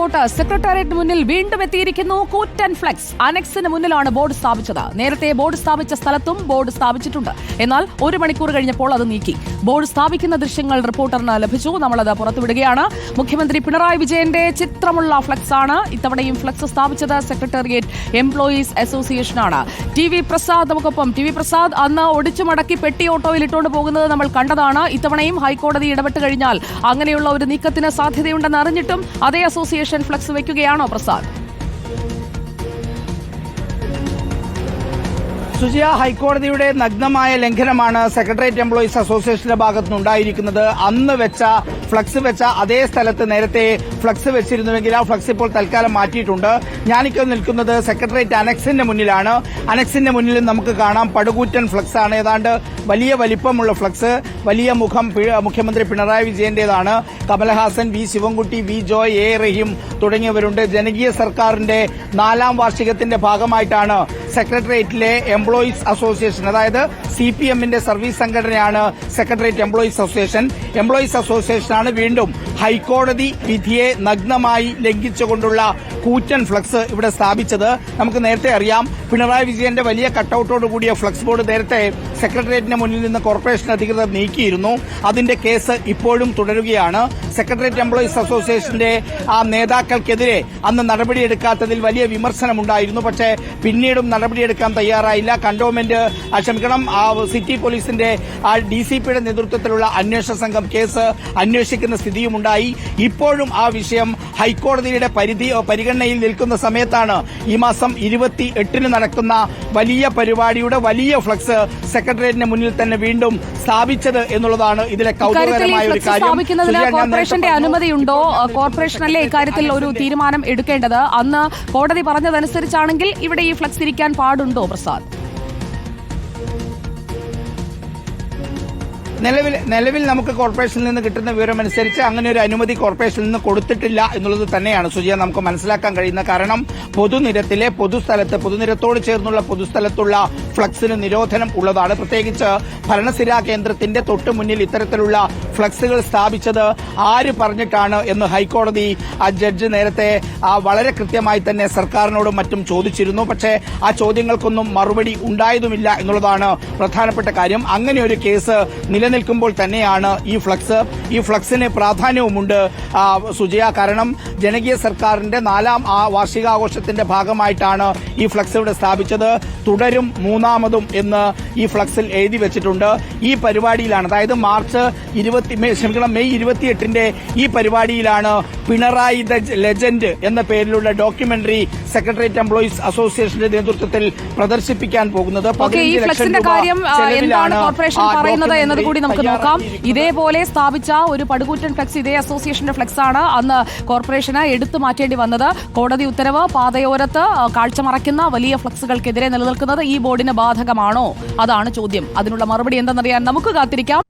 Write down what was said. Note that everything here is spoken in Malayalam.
റിപ്പോർട്ട് സെക്രട്ടേറിയറ്റ് മുന്നിൽ വീണ്ടും എത്തിയിരിക്കുന്നു കൂറ്റൻ ഫ്ലെക്സ്. അനക്സിന് മുന്നിലാണ് ബോർഡ് സ്ഥാപിച്ചത്. നേരത്തെ ബോർഡ് സ്ഥാപിച്ച സ്ഥലത്തും ബോർഡ് സ്ഥാപിച്ചിട്ടുണ്ട്. എന്നാൽ ഒരു മണിക്കൂർ കഴിഞ്ഞപ്പോൾ അത് നീക്കി. ബോർഡ് സ്ഥാപിക്കുന്ന ദൃശ്യങ്ങൾ റിപ്പോർട്ടറിന് ലഭിച്ചു. നമ്മളത് പുറത്തുവിടുകയാണ്. മുഖ്യമന്ത്രി പിണറായി വിജയന്റെ ചിത്രമുള്ള ഫ്ലെക്സ് ആണ്. ഇത്തവണയും ഫ്ലെക്സ് സ്ഥാപിച്ചത് സെക്രട്ടേറിയറ്റ് എംപ്ലോയീസ് അസോസിയേഷനാണ്. ടി വി പ്രസാദ് നമുക്കൊപ്പം. ടി വി പ്രസാദ് അന്ന് ഒടിച്ചു മടക്കി പെട്ടി ഓട്ടോയിൽ ഇട്ടുകൊണ്ട് പോകുന്നത് നമ്മൾ കണ്ടതാണ്. ഇത്തവണയും ഹൈക്കോടതി ഇടപെട്ട് കഴിഞ്ഞാൽ അങ്ങനെയുള്ള ഒരു നീക്കത്തിന് സാധ്യതയുണ്ടെന്ന് അറിഞ്ഞിട്ടും അതേ അസോസിയേഷൻ ഫ്ലെക്സ് വെക്കുകയാണോ പ്രസാദ്? സുജിയ ഹൈക്കോടതിയുടെ നഗ്നമായ ലംഘനമാണ് സെക്രട്ടേറിയറ്റ് എംപ്ലോയീസ് അസോസിയേഷന്റെ ഭാഗത്തുനിന്നുണ്ടായിരിക്കുന്നത്. അന്ന് വെച്ച ഫ്ലക്സ് വെച്ച അതേ സ്ഥലത്ത് നേരത്തെ ഫ്ലക്സ് വെച്ചിരുന്നുവെങ്കിൽ ആ ഫ്ലക്സ് ഇപ്പോൾ തൽക്കാലം മാറ്റിയിട്ടുണ്ട്. ഞാനിപ്പോൾ നിൽക്കുന്നത് സെക്രട്ടേറിയറ്റ് അനക്സിന്റെ മുന്നിലാണ്. അനക്സിന്റെ മുന്നിലും നമുക്ക് കാണാം പടുകൂറ്റൻ ഫ്ലക്സ് ആണ്. ഏതാണ്ട് വലിയ വലിപ്പമുള്ള ഫ്ലക്സ്. വലിയ മുഖം മുഖ്യമന്ത്രി Pinarayi വിജയന്റേതാണ്. Kamalahasan V Sivankutty V Joy A Rahim തുടങ്ങിയവരുണ്ട്. ജനകീയ സർക്കാരിന്റെ നാലാം വാർഷികത്തിന്റെ ഭാഗമായിട്ടാണ് സെക്രട്ടേറിയറ്റിലെ എംപ്ലോയീസ് അസോസിയേഷൻ അതായത് സി പി എമ്മിന്റെ സർവീസ് സംഘടനയാണ് സെക്രട്ടേറിയറ്റ് എംപ്ലോയീസ് അസോസിയേഷൻ എംപ്ലോയീസ് അസോസിയേഷനാണ് വീണ്ടും ഹൈക്കോടതി വിധിയെ നഗ്നമായി ലംഘിച്ചുകൊണ്ടുള്ള കൂറ്റൻ ഫ്ലക്സ് ഇവിടെ സ്ഥാപിച്ചത്. നമുക്ക് നേരത്തെ അറിയാം പിണറായി വിജയന്റെ വലിയ കട്ടൌട്ടോട് കൂടിയ ഫ്ലക്സ് ബോർഡ് നേരത്തെ സെക്രട്ടേറിയറ്റിന് മുന്നിൽ നിന്ന് കോർപ്പറേഷൻ അധികൃതർ നീക്കിയിരുന്നു. അതിന്റെ കേസ് ഇപ്പോഴും തുടരുകയാണ്. സെക്രട്ടേറിയറ്റ് എംപ്ലോയീസ് അസോസിയേഷന്റെ ആ നേതാക്കൾക്കെതിരെ അന്ന് നടപടിയെടുക്കാത്തതിൽ വലിയ വിമർശനമുണ്ടായിരുന്നു. പക്ഷേ പിന്നീടും നടപടിയെടുക്കാൻ തയ്യാറായില്ല. കണ്ടോൺമെന്റ് ക്ഷമിക്കണം ആ സിറ്റി പോലീസിന്റെ ആ ഡി സി പിയുടെ നേതൃത്വത്തിലുള്ള അന്വേഷണ സംഘം കേസ് അന്വേഷിക്കുന്ന സ്ഥിതിയുമുണ്ടായി ഇപ്പോഴും ആ വിഷയം ഹൈക്കോടതിയുടെ പരിധി പരിഗണനയിൽ നിൽക്കുന്ന സമയത്താണ് ഈ മാസം ഇരുപത്തി എട്ടിന് നടക്കുന്ന വലിയ പരിപാടിയുടെ വലിയ ഫ്ലക്സ് സെക്രട്ടേറിയറ്റിന് മുന്നിൽ തന്നെ വീണ്ടും സ്ഥാപിച്ചത് എന്നുള്ളതാണ് ഇതിലെ കൗതുകരമായ ഒരു കാര്യം. കോർപ്പറേഷന്റെ അനുമതിയുണ്ടോ? കോർപ്പറേഷനല്ലേ ഇക്കാര്യത്തിൽ ഒരു തീരുമാനം എടുക്കേണ്ടത്? അന്ന് കോടതി പറഞ്ഞതനുസരിച്ചാണെങ്കിൽ ഇവിടെ ഈ ഫ്ലക്സ് ഇരിക്കാൻ പാടുണ്ടോ പ്രസാദ്? നിലവിൽ നിലവിൽ നമുക്ക് കോർപ്പറേഷനിൽ നിന്ന് കിട്ടുന്ന വിവരം അനുസരിച്ച് അങ്ങനെ ഒരു അനുമതി കോർപ്പറേഷനിൽ നിന്ന് കൊടുത്തിട്ടില്ല എന്നുള്ളത് തന്നെയാണ്. സുജിയ നമുക്ക് മനസ്സിലാക്കാൻ കഴിയുന്ന കാരണം പൊതുനിരത്തിലെ പൊതുസ്ഥലത്ത് പൊതുനിരത്തോട് ചേർന്നുള്ള പൊതുസ്ഥലത്തുള്ള ഫ്ലക്സിന് നിരോധനം ഉള്ളതാണ്. പ്രത്യേകിച്ച് ഭരണസിരാ കേന്ദ്രത്തിന്റെ തൊട്ടു മുന്നിൽ ഇത്തരത്തിലുള്ള ഫ്ലക്സുകൾ സ്ഥാപിച്ചത് ആര് പറഞ്ഞിട്ടാണ് എന്ന് ഹൈക്കോടതി ആ ജഡ്ജ് നേരത്തെ വളരെ കൃത്യമായി തന്നെ സർക്കാരിനോടും മറ്റും ചോദിച്ചിരുന്നു. പക്ഷേ ആ ചോദ്യങ്ങൾക്കൊന്നും മറുപടി ഉണ്ടായതുമില്ല എന്നുള്ളതാണ് പ്രധാനപ്പെട്ട കാര്യം. അങ്ങനെ ഒരു കേസ് നിലനിൽക്കുമ്പോൾ തന്നെയാണ് ഈ ഫ്ലക്സ്. ഈ ഫ്ലക്സിന് പ്രാധാന്യവുമുണ്ട് സുജയ. കാരണം ജനകീയ സർക്കാരിന്റെ നാലാം ആ വാർഷികാഘോഷത്തിന്റെ ഭാഗമായിട്ടാണ് ഈ ഫ്ലക്സ് ഇവിടെ സ്ഥാപിച്ചത്. തുടരും മൂന്നാമതും എന്ന് ഈ ഫ്ലക്സിൽ എഴുതി വെച്ചിട്ടുണ്ട്. ഈ പരിപാടിയിലാണ് അതായത് മാർച്ച് ഇരുപത്തി മെയ് ക്ഷമിക്കണം മെയ് ഇരുപത്തിയെട്ടിന്റെ ഈ പരിപാടിയിലാണ് പിണറായി ദ ലെജൻഡ് എന്ന പേരിലുള്ള ഡോക്യുമെന്ററി സെക്രട്ടേറിയറ്റ് എംപ്ലോയീസ് അസോസിയേഷന്റെ നേതൃത്വത്തിൽ പ്രദർശിപ്പിക്കാൻ പോകുന്നത്. പതിനഞ്ച് 15 ലക്ഷം രൂപ ചെലവിലാണ് എന്നത് കൂടി നമുക്ക് നോക്കാം. ഇതേപോലെ സ്ഥാപിച്ച ഒരു പടുകൂറ്റൻ ഫ്ലക്സ് ഇതേ അസോസിയേഷന്റെ ഫ്ലക്സ് ആണ് അന്ന് കോർപ്പറേഷന് എടുത്തു മാറ്റേണ്ടി വന്നത്. കോടതി ഉത്തരവ് പാതയോരത്ത് കാഴ്ച മറയ്ക്കുന്ന വലിയ ഫ്ലക്സുകൾക്കെതിരെ നിലനിൽക്കുന്നത് ഈ ബോർഡിന് ബാധകമാണോ? അതാണ് ചോദ്യം. അതിനുള്ള മറുപടി എന്തെന്നറിയാൻ നമുക്ക് കാത്തിരിക്കാം.